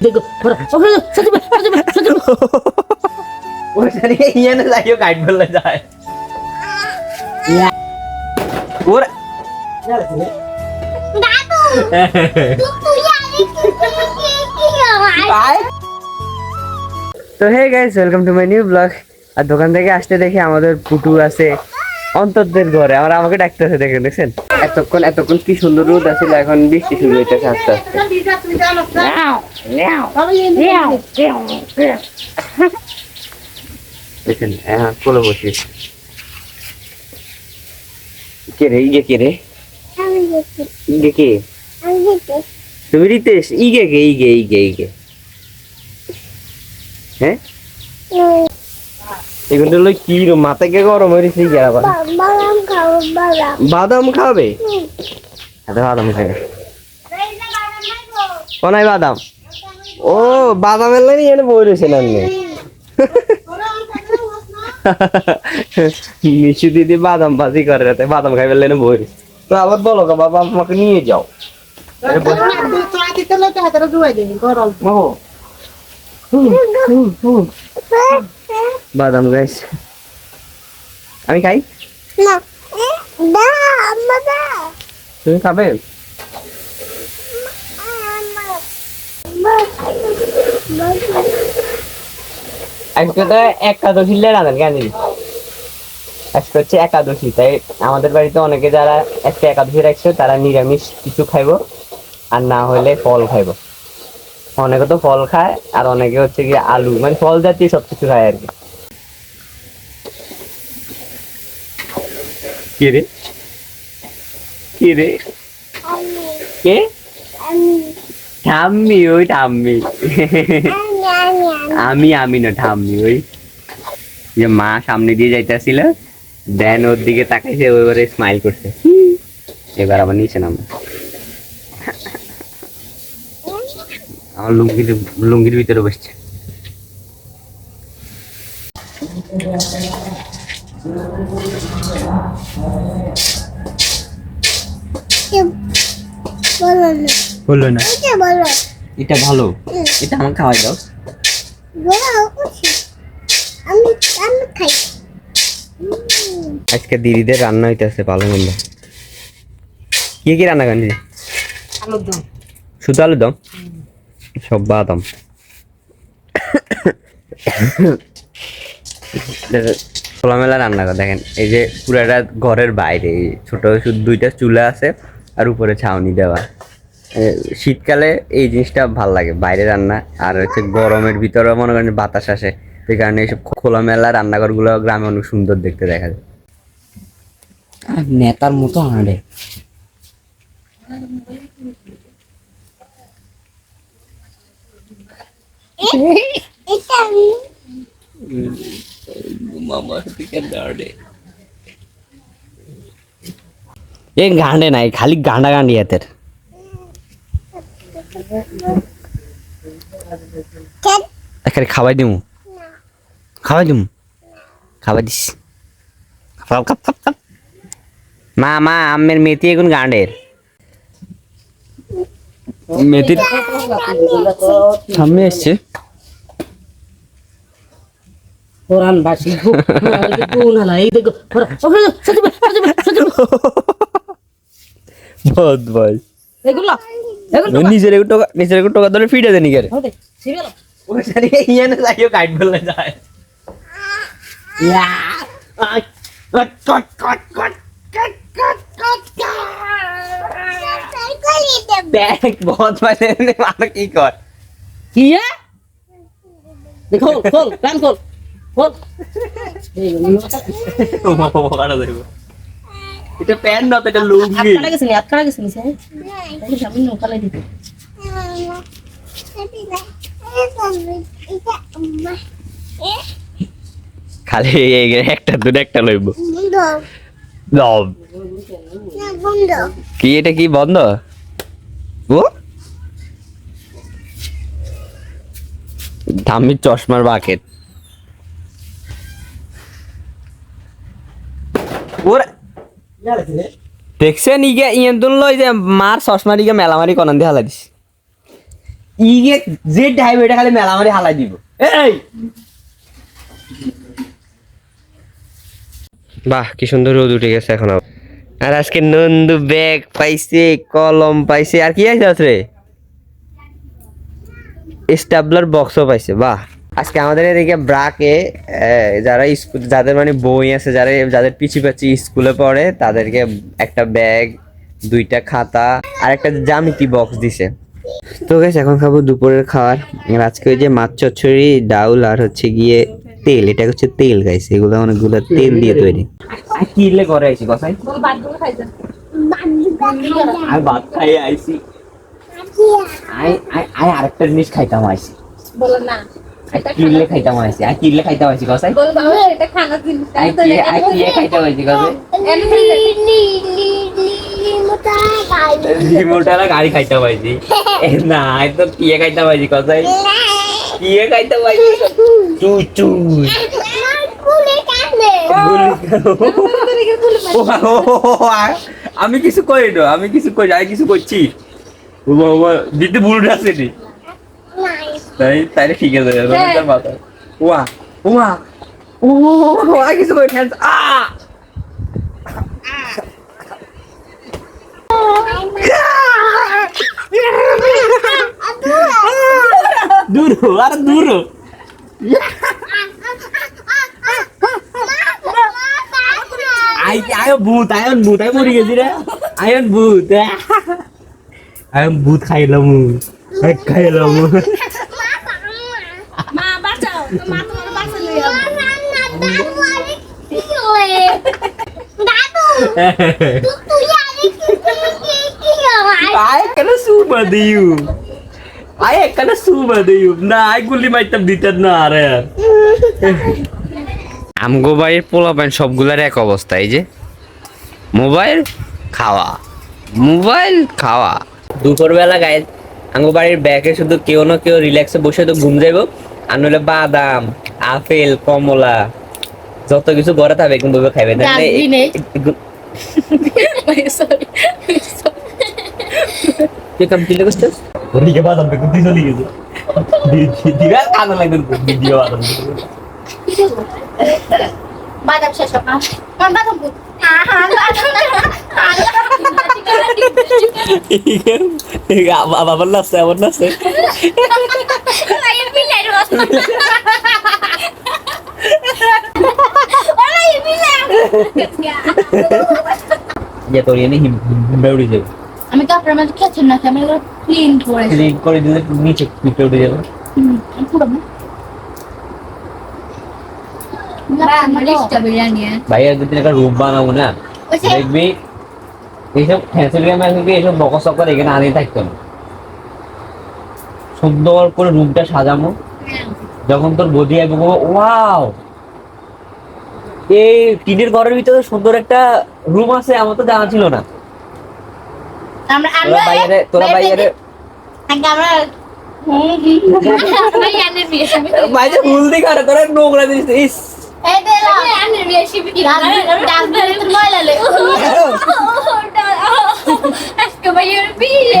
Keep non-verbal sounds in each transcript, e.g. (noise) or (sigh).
देखो बरं ओके सच में सच में सच में ওখানে ইয়ানে যাইও গাইড বললে যায় ওর তো hey guys welcome to my new blog আর দোকান থেকে আসতে দেখি আমাদের পুটু আছে অন্তরদের ঘরে আর আমাকে ডাকতেছে দেখেন দেখছেন এতক্ষণ এতক্ষণ কি সুন্দর রোদ আছিল এখন বৃষ্টি শুরু হইতেছে আস্তে আস্তে। হ্যাঁ কোলে বসি। কে রে ইগে কে রে? ইগে কে? তুমি রিতেশ? ইগে কে ইগে ইগে ইগে। হ্যাঁ? এগুলো হলো কি রে মাথা কে গরম হয়ে গেছে আবার? বাদাম খাবে বাদাম। খাবে? কোনায় বাদাম ও বাদামের লাগে এনে বই রয়েছে না মিশু দিদি বাদাম ভাজি করে রাতে বাদাম খাইবে লেনে বই তো আবার বলো বাবা আমাকে নিয়ে যাও। বাদাম গাইস আমি খাই? তুমি খাবে? আজকে তো একাদশী রাখেন কেন আজকে হচ্ছে একাদশী তাই আমাদের বাড়িতে অনেকে যারা একটা একাদশী রাখছে তারা নিরামিষ কিছু খাইবো আর না হলে ফল খাইবো। অনেকে তো ফল খায় আর অনেকে হচ্ছে কি আলু মানে ফল জাতীয় সবকিছু খায় আর কি। কে রে? কে রে? কে? ঠাম্মি ওই ঠাম্মি। আমি আমি না ঠাম্মি ওই যে মা সামনে দিয়ে যাইতেছিল দেন ওর দিকে তাকাইছে ওইবারে স্মাইল করছে। এবার আবার নিচে নাম। আমার লুঙ্গির লুঙ্গির ভিতরে বসছে। বলল না। এটা ভালো। এটা আমার খাওয়াই দাও। আজকে দিদিদের রান্না হইতেছে ভালো মন্দ। কি কি রান্না করেন শুধু আলু দম? সব বাদাম। খোলামেলা রান্না করে। দেখেন এই যে পুরাটা ঘরের বাইরে এই ছোট শুধু দুইটা চুলা আছে আর উপরে ছাউনি দেওয়া। শীতকালে এই জিনিসটা ভালো লাগে বাইরে রান্না। আর হচ্ছে গরমের ভিতরে মনে করেন বাতাস আসে সেই কারণে এইসব খোলামেলা রান্নাঘরগুলো গ্রামে অনেক সুন্দর দেখতে দেখা যায়। নেতার মতো হাঁড়ে। এ গান্ডে নাই খালি গান্ডা গান্ডি হাতের এখানে খাওয়াই দিমু। খাওয়াই দিমু? খাওয়াই দিস। খাপ খাপ খাপ খাপ মা মা আমের মেথি এখন গান্ডের। মেথির সামনে এসছে। কোরআন বাসি এই দেখো বদ ভাই। এগুলো নিজের একটু টাকা নিজের একটু টাকা ধরে ফিটে দেনি কেরে? কি কর? কি দেখো এটা প্যান না এটা লুঙ্গি। আটকাটা গেছে নি গেছে নি স্যার? সামনে নকালে দিতে খালি একটা দুটো একটা লইব। কি এটা কি বন্ধ? ও? দামি চশমার বাকেট। ওর দেখছেন, ইগে ইয়ে তুল লই যে মার চশমার ইগে মেলামারি কনান দিয়ে হালা দিস ইগে যে ডাইভ এটা খালি মেলা মারি হালাই দিব। এই বাহ, কি সুন্দর রোদ উঠে গেছে এখন। আর আজকে নন্দু ব্যাগ পাইছে, কলম পাইছে, আর কি আছে রে? স্টাবলার বক্সও পাইছে, বাহ। আজকে আমাদের এদিকে ব্রাকে আহ, যারা স্কুল যাদের মানে বই আছে যারা যাদের পিছু পিছু স্কুলে পড়ে তাদেরকে একটা ব্যাগ দুইটা খাতা আর একটা জ্যামিতি বক্স দিছে। তো গেছে এখন খাব দুপুরের খাবার। আজকে ওই যে মাছ চচ্চড়ি ডাউল আর হচ্ছে গিয়ে তেল। এটা হচ্ছে তেল গাইছে এগুলো অনেকগুলো তেল দিয়ে তৈরি। কি ইলে করে আইছি কথাই? আমি ভাত খাই আইছি। আই আই আই আরেকটা জিনিস খাইতাম আইছি। বলো না। কিলে খাইতাম আইছি আর কিলে খাইতাম আইছি কথাই বলো বাবা এটা খানা কি আই কি খাইতাম আইছি কথাই রিমোটালা গাড়ি। খাইতাম আইছি (laughs) না আই কিয়ে খাইতাম আইছি কথাই কিয়ে খাইতাম আইছি চু চু আমি কিছু করি না আমি কিছু করি আমি কিছু করছি। ও বাবা দিতে বুড়ো আছে নি তাই তাইলে ঠিক আছে রবিটার মাথা ওয়া ওয়া ও আর কিছু করি না আ দূর হো, আর দূর হো। আই আয় ভূত আয়ন ভূত আই মরি গেছি রে আয়ন ভূত আয়ন ভূত খাইলাম আই খাইলাম মা বাঁচাও তো মা তোমার বাঁচালে আয় কেন সুবা দিউ আয় কেন সুবা দিউ না আই গুলি মাইতাম দিতেন না আরে। আমগো বাড়ির পোলা পাইন সবগুলার এক অবস্থা এই যে মোবাইল খাওয়া মোবাইল খাওয়া। দুপুরবেলা গায়ে আমগো বাড়ির ব্যাগে শুধু কেউ না কেউ রিল্যাক্সে বসে তো ঘুম যাইব। আর নইলে বাদাম আপেল কমলা যত কিছু ঘরে থাকবে কিন্তু খাইবে না। ডাস্টবিনে? নেই। সরি তুই কাম কিলে করছিস ওদিকে বাদাম বেগুন দিয়ে চলে গেছে দিবা কাজে লাগবে ভিডিও বাদাম বাদাম শেষ আমার বাদাম বাদাম। নাচছে আমার নাচছে। ওরা এই বিলাই রস। ওরা এই বিলাই। যে তোর এনে হিম বেউড়ি যাবে আমি কাপড়ের মধ্যে খেয়েছি না আমি এগুলো ক্লিন করেছি ক্লিক করে দিলে নিচে পিপে উঠে যাবে হুম, পুরো না। আমার লিস্টটা বিরিয়ানি ভাইয়া যদি একটা রুম বানাবো না ওই যে দেখবি এইসব ফ্যাসিলিটি ম্যাসিলিটি এইসব বকস সকর এখানে আনিয়ে থাকতো না সুন্দর করে রুমটা সাজামো যখন তোর বদি আসবে বলব, ওয়াও এই টিনের ঘরের ভিতরে সুন্দর একটা রুম আছে আমার তো জানা ছিল না আমরা তোরা আমরা বাইরে তোরা বাইরে আমরা হুম হুম বিরিয়ানির রেসিপি বাইরে ভুল দিকে তোরা নোংরা ইস আজকে ভাইয়ের বিয়ে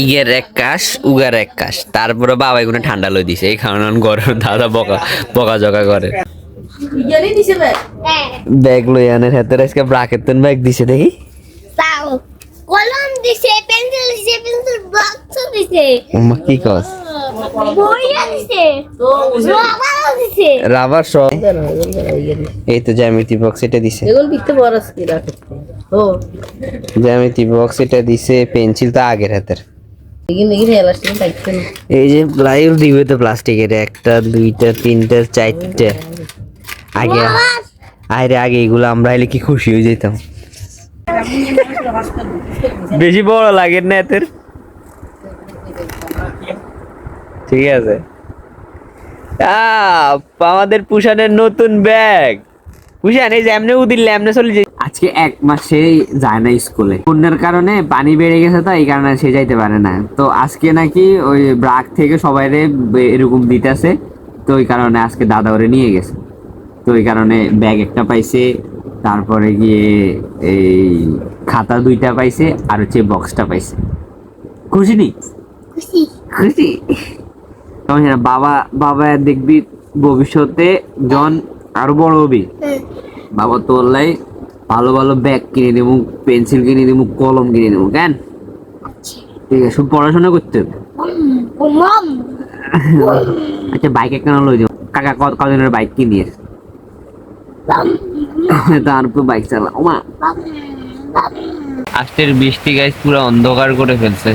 ইগের এক কাশ উগার এক কাশ। তারপরে বাবা এগুলো ঠান্ডা লই দিছে এই কারণে ঘরের দাদা বকা বকা জকা করে। ব্যাগ? লই আনের হাতে আজকে ব্রাকেট ব্যাগ দিছে দেখি। তাও কলম দিছে পেন্সিল দিছে পেন্সিল বক্স দিছে। উম্মা কি কস? রাবার সব। এই তো জ্যামিতি বক্স এটা দিছে। এগুলো বিকতে বড় আছে রাখতে ও। জ্যামিতি বক্স এটা দিছে পেন্সিল তো আগের হাতের। এই যে প্লাইউড দিবে তো প্লাস্টিকের একটা দুইটা তিনটা চারটা। আগে আরে আগে এগুলো আমরা হলে কি খুশি হয়ে যেতাম। বেশি বড় লাগে না এতের ঠিক আছে। আমাদের পুষানের নতুন ব্যাগ পুষান এই যে এমনি উদিল্লে এমনি চলে আজকে এক মাস সে যায় না স্কুলে। বন্যার কারণে পানি বেড়ে গেছে তো এই কারণে সে যাইতে পারে না। তো আজকে নাকি ওই ব্রাক থেকে সবাই এরকম দিতেছে তো ওই কারণে আজকে দাদা ওরে নিয়ে গেছে। তো ওই কারণে ব্যাগ একটা পাইছে তারপরে গিয়ে এই খাতা দুইটা পাইছে আর হচ্ছে বক্সটা পাইছে। খুশি নি? খুশি। খুশি? তখন বাবা বাবা দেখবি ভবিষ্যতে জন আরও বড় হবি। হ্যাঁ। বাবা তোর লাই ভালো ভালো ব্যাগ কিনে দেবো পেন্সিল কিনে দেবো কলম কিনে দেবো কেন? ঠিক আছে, শুধু পড়াশোনা করতে আচ্ছা বাইক একটা লই দেবো কাকা কত কদিনের বাইক কিনিস তার বাইক চালা ওমা আজকের বৃষ্টি গাছ পুরো অন্ধকার করে ফেলছে।